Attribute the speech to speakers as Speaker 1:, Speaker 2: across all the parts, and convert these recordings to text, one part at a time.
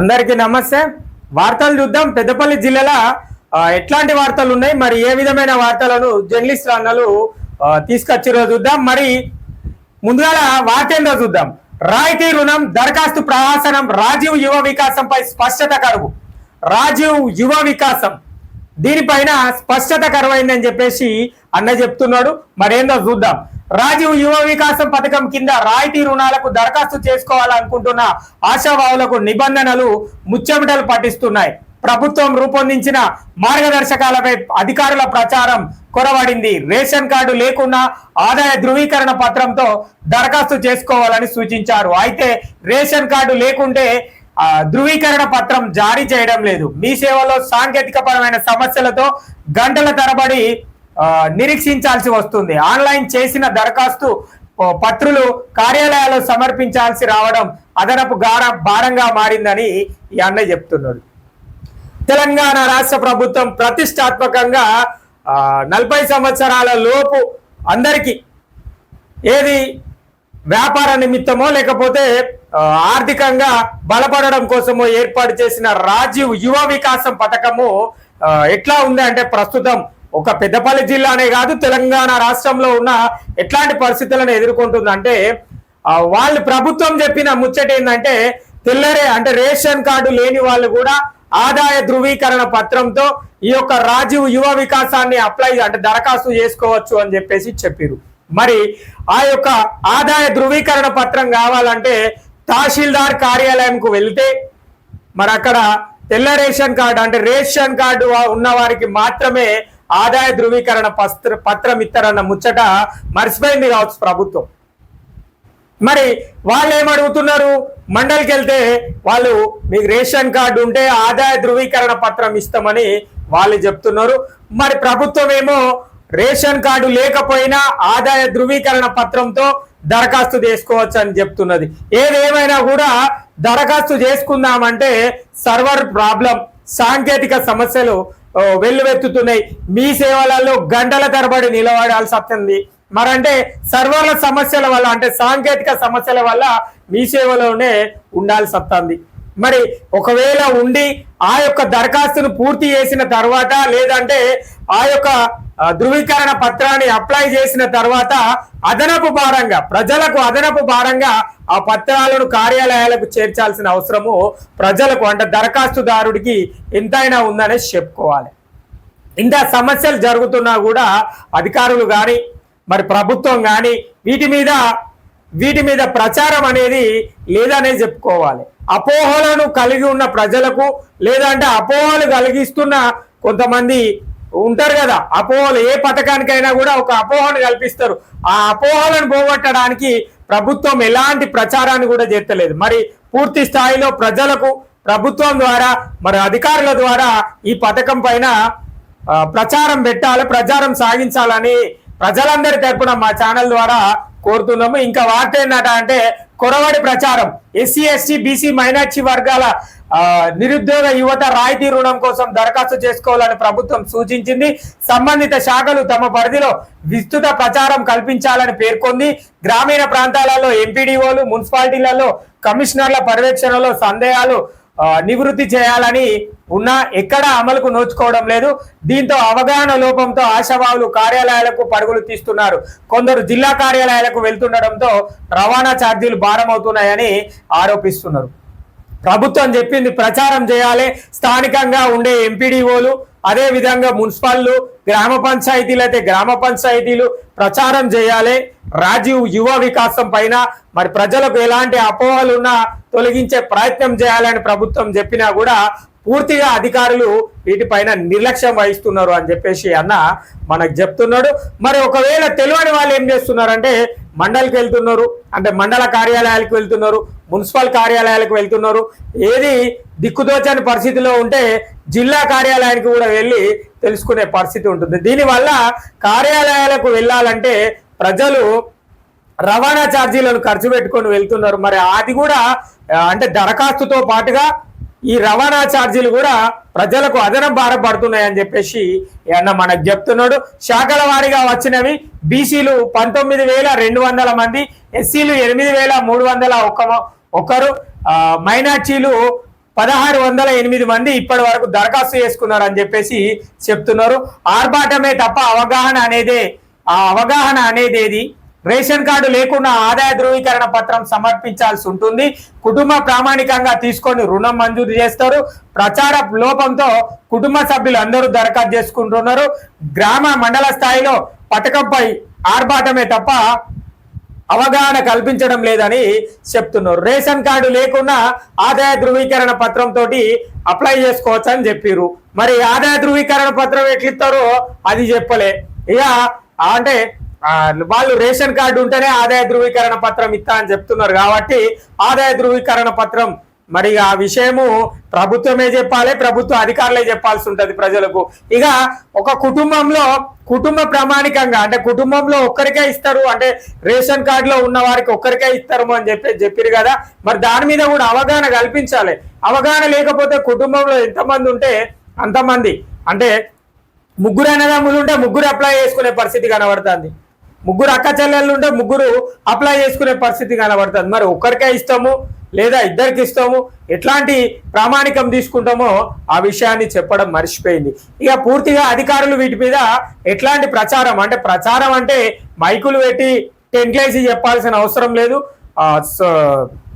Speaker 1: అందరికీ నమస్తే. వార్తలు చూద్దాం. పెద్దపల్లి జిల్లాలో ఎట్లాంటి వార్తలు ఉన్నాయి? మరి ఏ విధమైన వార్తలను జర్నలిస్ట్ అన్నలు తీసుకొచ్చిరో చూద్దాం. మరి ముందుగా వార్త ఏందో చూద్దాం. రాయితీ రుణం దరఖాస్తు ప్రవాసనం రాజీవ్ యువ వికాసంపై స్పష్టత కరువు. రాజీవ్ యువ వికాసం. దీనిపైన స్పష్టత కరువైందని చెప్పేసి అన్న చెప్తున్నాడు. మరేందో చూద్దాం. రాజీవ్ యువ వికాసం పథకం కింద రాయితీ రుణాలకు దరఖాస్తు చేసుకోవాలనుకుంటున్న ఆశావాహులకు నిబంధనలు ముచ్చెమటలు పట్టిస్తున్నాయి. ప్రభుత్వం రూపొందించిన మార్గదర్శకాలపై అధికారుల ప్రచారం కొరవడింది. రేషన్ కార్డు లేకుండా ఆదాయ ధృవీకరణ పత్రంతో దరఖాస్తు చేసుకోవాలని సూచించారు. అయితే రేషన్ కార్డు లేకుంటే ధృవీకరణ పత్రం జారీ చేయడం లేదు. మీ సేవలో సాంకేతిక పరమైన సమస్యలతో గంటల తరబడి నిరీక్షించాల్సి వస్తుంది. ఆన్లైన్ చేసిన దరఖాస్తు పత్రులు కార్యాలయాల్లో సమర్పించాల్సి రావడం అదనపు గార భారంగా మారిందని ఈ అన్నయ్య చెప్తున్నాడు. తెలంగాణ రాష్ట్ర ప్రభుత్వం ప్రతిష్టాత్మకంగా నలభై సంవత్సరాల లోపు అందరికీ ఏది వ్యాపార నిమిత్తమో లేకపోతే ఆర్థికంగా బలపడడం కోసము ఏర్పాటు చేసిన రాజీవ్ యువ వికాసం పథకము ఎట్లా ఉంది అంటే ప్రస్తుతం ఒక పెద్దపల్లి జిల్లానే కాదు తెలంగాణ రాష్ట్రంలో ఉన్న ఎట్లాంటి పరిస్థితులను ఎదుర్కొంటుందంటే వాళ్ళు ప్రభుత్వం చెప్పిన ముచ్చట ఏంటంటే తెల్లరే అంటే రేషన్ కార్డు లేని వాళ్ళు కూడా ఆదాయ ధృవీకరణ పత్రంతో ఈ యొక్క రాజీవ్ యువ వికాసాన్ని అప్లై అంటే దరఖాస్తు చేసుకోవచ్చు అని చెప్పేసి చెప్పారు మరి ఆ యొక్క ఆదాయ ధృవీకరణ పత్రం కావాలంటే తహసీల్దార్ కార్యాలయంకు వెళ్తే మరి అక్కడ తెల్ల రేషన్ కార్డు అంటే రేషన్ కార్డు ఉన్న వారికి మాత్రమే ఆదాయ ధృవీకరణ పత్ర పత్రం ఇస్తారన్న ముచ్చట మర్చిపోయింది కావచ్చు ప్రభుత్వం. మరి వాళ్ళు ఏమడుగుతున్నారు మండలికి వెళ్తే వాళ్ళు మీకు రేషన్ కార్డు ఉంటే ఆదాయ ధృవీకరణ పత్రం ఇస్తామని వాళ్ళు చెప్తున్నారు. మరి ప్రభుత్వం ఏమో రేషన్ కార్డు లేకపోయినా ఆదాయ ధృవీకరణ పత్రంతో దరఖాస్తు చేసుకోవచ్చు అని చెప్తున్నది. ఏదేమైనా కూడా దరఖాస్తు చేసుకుందామంటే సర్వర్ ప్రాబ్లం సాంకేతిక సమస్యలు వెల్లువెత్తుతున్నాయి. మీ సేవలలో గంటల తరబడి నిలబడాల్సి వస్తుంది. మరంటే సర్వర్ల సమస్యల వల్ల అంటే సాంకేతిక సమస్యల వల్ల మీ సేవలోనే ఉండాల్సి వస్తుంది. మరి ఒకవేళ ఉండి ఆ యొక్క దరఖాస్తును పూర్తి చేసిన తర్వాత లేదంటే ఆ యొక్క ధృవీకరణ పత్రాన్ని అప్లై చేసిన తర్వాత అదనపు భారంగా ప్రజలకు అదనపు భారంగా ఆ పత్రాలను కార్యాలయాలకు చేర్చాల్సిన అవసరము ప్రజలకు అంటే దరఖాస్తుదారుడికి ఎంతైనా ఉందనేసి చెప్పుకోవాలి. ఇంత సమస్యలు జరుగుతున్నా కూడా అధికారులు కానీ మరి ప్రభుత్వం కానీ వీటి మీద వీటి మీద ప్రచారం అనేది లేదనే చెప్పుకోవాలి. అపోహలను కలిగి ఉన్న ప్రజలకు లేదంటే అపోహలు కలిగిస్తున్న కొంతమంది ఉంటారు కదా అపోహలు ఏ పథకానికైనా కూడా ఒక అపోహను కల్పిస్తారు. ఆ అపోహలను పోగొట్టడానికి ప్రభుత్వం ఎలాంటి ప్రచారాన్ని కూడా చేస్తలేదు. మరి పూర్తి స్థాయిలో ప్రజలకు ప్రభుత్వం ద్వారా మరి అధికారుల ద్వారా ఈ పథకం పైన ప్రచారం పెట్టాలి ప్రచారం సాగించాలని ప్రజలందరి తరపున మా ఛానల్ ద్వారా కోరుతున్నాము. ఇంకా వార్త ఏంటంట అంటే కొరవడి ప్రచారం. ఎస్సీ ఎస్టీ బీసీ మైనార్టీ వర్గాల నిరుద్యోగ యువత రాయితీ రుణం కోసం దరఖాస్తు చేసుకోవాలని ప్రభుత్వం సూచించింది. సంబంధిత శాఖలు తమ పరిధిలో విస్తృత ప్రచారం కల్పించాలని పేర్కొంది. గ్రామీణ ప్రాంతాలలో ఎంపీడీఓలు మున్సిపాలిటీలలో కమిషనర్ల పర్యవేక్షణలో సందేహాలు నివృత్తి చేయాలని ఉన్నా ఎక్కడ అమలుకు నోచుకోవడం లేదు. దీంతో అవగాహన లోపంతో ఆశావాహులు కార్యాలయాలకు పరుగులు తీస్తున్నారు. కొందరు జిల్లా కార్యాలయాలకు వెళ్తుండడంతో రవాణా ఛార్జీలు భారమవుతున్నాయని ఆరోపిస్తున్నారు. ప్రభుత్వం చెప్పింది ప్రచారం చేయాలి. స్థానికంగా ఉండే ఎంపీడీఓలు అదే విధంగా మున్సిపల్లు గ్రామ పంచాయతీలు అయితే గ్రామ పంచాయతీలు ప్రచారం చేయాలి. రాజీవ్ యువ వికాసం పైన మరి ప్రజలకు ఎలాంటి అపోహలు ఉన్నా తొలగించే ప్రయత్నం చేయాలని ప్రభుత్వం చెప్పినా కూడా పూర్తిగా అధికారులు వీటిపైన నిర్లక్ష్యం వహిస్తున్నారు అని చెప్పేసి అన్న మనకు చెప్తున్నాడు. మరి ఒకవేళ తెలియని వాళ్ళు ఏం చేస్తున్నారంటే మండలికి వెళ్తున్నారు. అంటే మండల కార్యాలయాలకు వెళ్తున్నారు మున్సిపల్ కార్యాలయాలకు వెళ్తున్నారు. ఏది దిక్కుదోచని పరిస్థితిలో ఉంటే జిల్లా కార్యాలయానికి కూడా వెళ్ళి తెలుసుకునే పరిస్థితి ఉంటుంది. దీనివల్ల కార్యాలయాలకు వెళ్ళాలంటే ప్రజలు రవాణా ఛార్జీలను ఖర్చు పెట్టుకొని వెళ్తున్నారు. మరి అది కూడా అంటే దరఖాస్తుతో పాటుగా ఈ రవాణా ఛార్జీలు కూడా ప్రజలకు అదనం భారం పడుతున్నాయని చెప్పేసి ఈ అన్న మనకు చెప్తున్నాడు. శాఖల వారీగా వచ్చినవి బీసీలు పంతొమ్మిది వేల రెండు వందల మంది ఎస్సీలు ఎనిమిది వేల మూడు వందల ఒక ఒకరు మైనార్టీలు పదహారు వందల ఎనిమిది మంది ఇప్పటి వరకు దరఖాస్తు చేసుకున్నారు అని చెప్పేసి చెప్తున్నారు. ఆర్భాటమే తప్ప అవగాహన అనేదే ఆ అవగాహన అనేది రేషన్ కార్డు లేకుండా ఆదాయ ధృవీకరణ పత్రం సమర్పించాల్సి ఉంటుంది. కుటుంబ ప్రామాణికంగా తీసుకొని రుణం మంజూరు చేస్తారు. ప్రచార లోపంతో కుటుంబ సభ్యులు అందరూ దరఖాస్తు చేసుకుంటున్నారు. గ్రామ మండల స్థాయిలో పథకంపై ఆర్భాటమే తప్ప అవగాహన కల్పించడం లేదని చెప్తున్నారు. రేషన్ కార్డు లేకుండా ఆదాయ ధృవీకరణ పత్రం తోటి అప్లై చేసుకోవచ్చు అని చెప్పారు మరి ఆదాయ ధృవీకరణ పత్రం ఎట్లిస్తారో అది చెప్పలే. ఇక అంటే వాళ్ళు రేషన్ కార్డు ఉంటేనే ఆదాయ ధృవీకరణ పత్రం ఇస్తా అని చెప్తున్నారు కాబట్టి ఆదాయ ధృవీకరణ పత్రం మరి ఆ విషయము ప్రభుత్వమే చెప్పాలి ప్రభుత్వ అధికారులే చెప్పాల్సి ఉంటుంది ప్రజలకు. ఇక ఒక కుటుంబంలో కుటుంబ ప్రామాణికంగా అంటే కుటుంబంలో ఒక్కరికే ఇస్తారు అంటే రేషన్ కార్డులో ఉన్న వారికి ఒక్కరికే ఇస్తారు అని చెప్పి చెప్పారు కదా. మరి దాని మీద కూడా అవగాహన కల్పించాలి. అవగాహన లేకపోతే కుటుంబంలో ఎంతమంది ఉంటే అంతమంది. అంటే ముగ్గురు అన్నదమ్ములు ఉంటే ముగ్గురు అప్లై చేసుకునే పరిస్థితి కనబడుతుంది. ముగ్గురు అక్క చెల్లెళ్ళు ఉంటే ముగ్గురు అప్లై చేసుకునే పరిస్థితి కనబడుతుంది. మరి ఒక్కరికే ఇస్తాము లేదా ఇద్దరికి ఇస్తాము? ఎట్లాంటి ప్రామాణికం తీసుకుంటామో ఆ విషయాన్ని చెప్పడం మర్చిపోయింది. ఇక పూర్తిగా అధికారులు వీటి మీద ఎట్లాంటి ప్రచారం? అంటే ప్రచారం అంటే మైకులు పెట్టి టెంట్లేసి చెప్పాల్సిన అవసరం లేదు.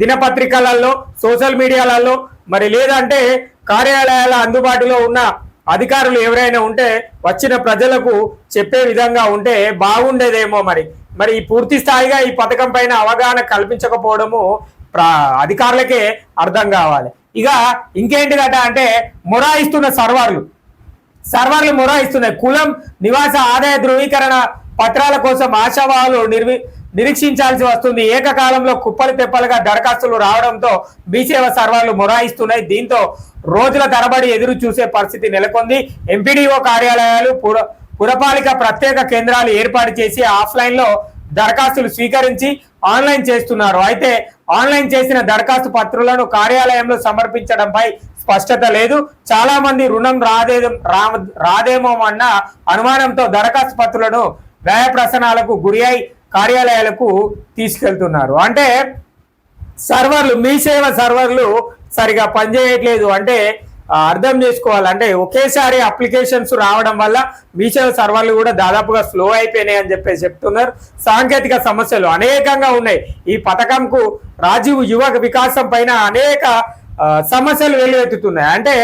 Speaker 1: దినపత్రికలలో సోషల్ మీడియాలలో మరి లేదంటే కార్యాలయాల అందుబాటులో ఉన్న అధికారులు ఎవరైనా ఉంటే వచ్చిన ప్రజలకు చెప్పే విధంగా ఉంటే బాగుండేదేమో మరి. మరి ఈ పూర్తి స్థాయిగా ఈ పథకం పైన అవగాహన కల్పించకపోవడము అధికారులకే అర్థం కావాలి. ఇక ఇంకేంటిదట అంటే మొరాయిస్తున్న సర్వర్లు. సర్వర్లు మొరాయిస్తున్నాయి. కులం నివాస ఆదాయ ధృవీకరణ పత్రాల కోసం ఆశావాహులు నిర్వి నిరీక్షించాల్సి వస్తుంది. ఏకకాలంలో కుప్పలు తెప్పలుగా దరఖాస్తులు రావడంతో బీసేవ సర్వర్లు మొరాయిస్తున్నాయి. దీంతో రోజుల తరబడి ఎదురు చూసే పరిస్థితి నెలకొంది. ఎంపీడీఓ కార్యాలయాలు పుర పురపాలిక ప్రత్యేక కేంద్రాలు ఏర్పాటు చేసి ఆఫ్లైన్లో దరఖాస్తులు స్వీకరించి ఆన్లైన్ చేస్తున్నారు. అయితే ఆన్లైన్ చేసిన దరఖాస్తు పత్రులను కార్యాలయంలో సమర్పించడంపై స్పష్టత లేదు. చాలా మంది రుణం రాదే రా- రాదేమో అన్న అనుమానంతో దరఖాస్తు పత్రులను వ్యయ ప్రసనాలకు గురి అయి కార్యాలయాలకు తీసుకెళ్తున్నారు. అంటే సర్వర్లు మీ సేవ సర్వర్లు సరిగా పనిచేయట్లేదు అంటే అర్థం చేసుకోవాలంటే ఒకేసారి అప్లికేషన్స్ రావడం వల్ల మీసేవ సర్వర్లు కూడా దాదాపుగా స్లో అయిపోయినాయి అని చెప్పేసి చెప్తున్నారు. సాంకేతిక సమస్యలు అనేకంగా ఉన్నాయి. ఈ పథకంకు రాజీవ్ యువ వికాసం పైన అనేక సమస్యలు వెల్లువెత్తుతున్నాయి. అంటే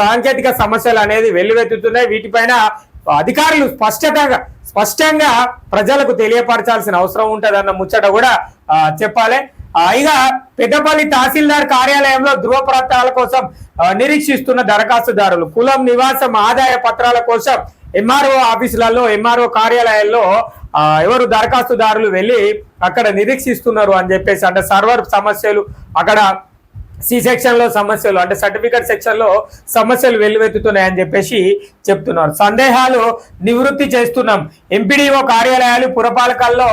Speaker 1: సాంకేతిక సమస్యలు అనేది వెల్లువెత్తుతున్నాయి. వీటిపైన అధికారులు స్పష్టతగా స్పష్టంగా ప్రజలకు తెలియపరచాల్సిన అవసరం ఉంటుందన్న ముచ్చట కూడా చెప్పాలి. ఆ, ఇక పెద్దపల్లి తహసీల్దార్ కార్యాలయంలో ధృవపత్రాల కోసం నిరీక్షిస్తున్న దరఖాస్తుదారులు కులం నివాసం ఆదాయ పత్రాల కోసం ఎంఆర్ఓ ఆఫీసులలో ఎంఆర్ఓ కార్యాలయాల్లో ఆ, ఎవరు దరఖాస్తుదారులు వెళ్ళి అక్కడ నిరీక్షిస్తున్నారు అని చెప్పేసి అంటే సర్వర్ సమస్యలు అక్కడ సి సెక్షన్లో సమస్యలు అంటే సర్టిఫికేట్ సెక్షన్లో సమస్యలు వెల్లువెత్తుతున్నాయని చెప్పేసి చెప్తున్నారు. సందేహాలు నివృత్తి చేస్తున్నాం. ఎంపీడీఓ కార్యాలయాలు పురపాలకాల్లో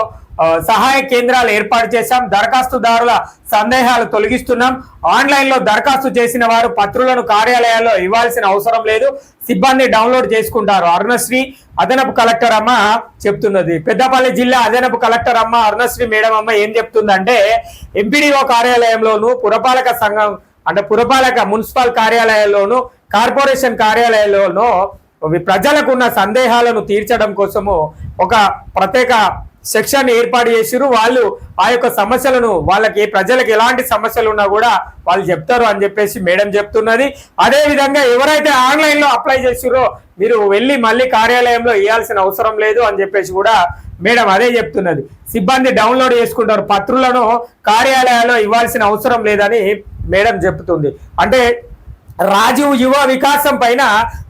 Speaker 1: సహాయ కేంద్రాలు ఏర్పాటు చేశాం. దరఖాస్తుదారుల సందేహాలు తొలగిస్తున్నాం. ఆన్లైన్లో దరఖాస్తు చేసిన వారు పత్రులను కార్యాలయాల్లో ఇవ్వాల్సిన అవసరం లేదు. సిబ్బంది డౌన్లోడ్ చేసుకుంటారు. అరుణశ్రీ అదనపు కలెక్టర్ అమ్మ చెప్తున్నది. పెద్దపల్లి జిల్లా అదనపు కలెక్టర్ అమ్మ అరుణశ్రీ మేడం అమ్మ ఏం చెప్తుందంటే ఎంపీడీఓ కార్యాలయంలోను పురపాలక సంఘం అంటే పురపాలక మున్సిపల్ కార్యాలయాల్లోను కార్పొరేషన్ కార్యాలయాల్లోనూ ప్రజలకు ఉన్న సందేహాలను తీర్చడం కోసము ఒక ప్రత్యేక సెక్షన్ ఏర్పాటు చేసిరు వాళ్ళు ఆ యొక్క సమస్యలను వాళ్ళకి ప్రజలకు ఎలాంటి సమస్యలు ఉన్నా కూడా వాళ్ళు చెప్తారు అని చెప్పేసి మేడం చెప్తున్నది. అదే విధంగా ఎవరైతే ఆన్లైన్లో అప్లై చేసిరో మీరు వెళ్ళి మళ్ళీ కార్యాలయంలో ఇవ్వాల్సిన అవసరం లేదు అని చెప్పేసి కూడా మేడం అదే చెప్తున్నది. సిబ్బంది డౌన్లోడ్ చేసుకుంటారు. పత్రులను కార్యాలయాల్లో ఇవ్వాల్సిన అవసరం లేదని మేడం చెప్తుంది. అంటే రాజీవ్ యువ వికాసం పైన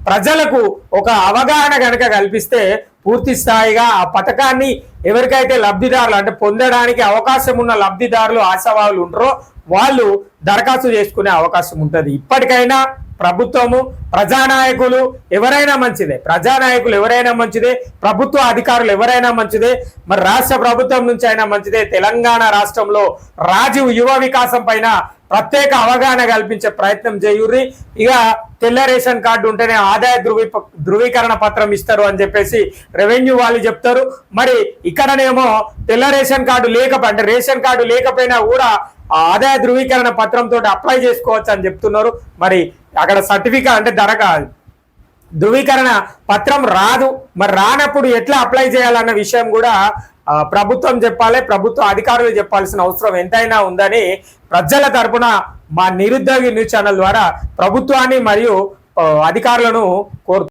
Speaker 1: ప్రజలకు ఒక అవగాహన కనుక కల్పిస్తే పూర్తి స్థాయిగా ఆ పథకాన్ని ఎవరికైతే లబ్ధిదారులు అంటే పొందడానికి అవకాశం ఉన్న లబ్ధిదారులు ఆశావాహులు ఉంటారో వాళ్ళు దరఖాస్తు చేసుకునే అవకాశం ఉంటుంది. ఇప్పటికైనా ప్రభుత్వము ప్రజానాయకులు ఎవరైనా మంచిదే. ప్రజానాయకులు ఎవరైనా మంచిదే. ప్రభుత్వ అధికారులు ఎవరైనా మంచిదే. మరి రాష్ట్ర ప్రభుత్వం నుంచి అయినా మంచిదే. తెలంగాణ రాష్ట్రంలో రాజీవ్ యువ వికాసం పైన ప్రత్యేక అవగాహన కల్పించే ప్రయత్నం చేయుర్రి. ఇక తెల్ల రేషన్ కార్డు ఉంటేనే ఆదాయ ధృవీ ధృవీకరణ పత్రం ఇస్తారు అని చెప్పేసి రెవెన్యూ వాళ్ళు చెప్తారు. మరి ఇక్కడనేమో తెల్ల రేషన్ కార్డు లేకపోతే అంటే రేషన్ కార్డు లేకపోయినా కూడా ఆదాయ ధృవీకరణ పత్రంతో అప్లై చేసుకోవచ్చు అని చెప్తున్నారు. మరి అక్కడ సర్టిఫికేట్ అంటే ధర ధృవీకరణ పత్రం రాదు. మరి రానప్పుడు ఎట్లా అప్లై చేయాలన్న విషయం కూడా ప్రభుత్వం చెప్పాలి ప్రభుత్వ అధికారులు చెప్పాల్సిన అవసరం ఎంతైనా ఉందని ప్రజల తరపున మా నిరుద్యోగి న్యూస్ ఛానల్ ద్వారా ప్రభుత్వాన్ని మరియు అధికారులను కోరు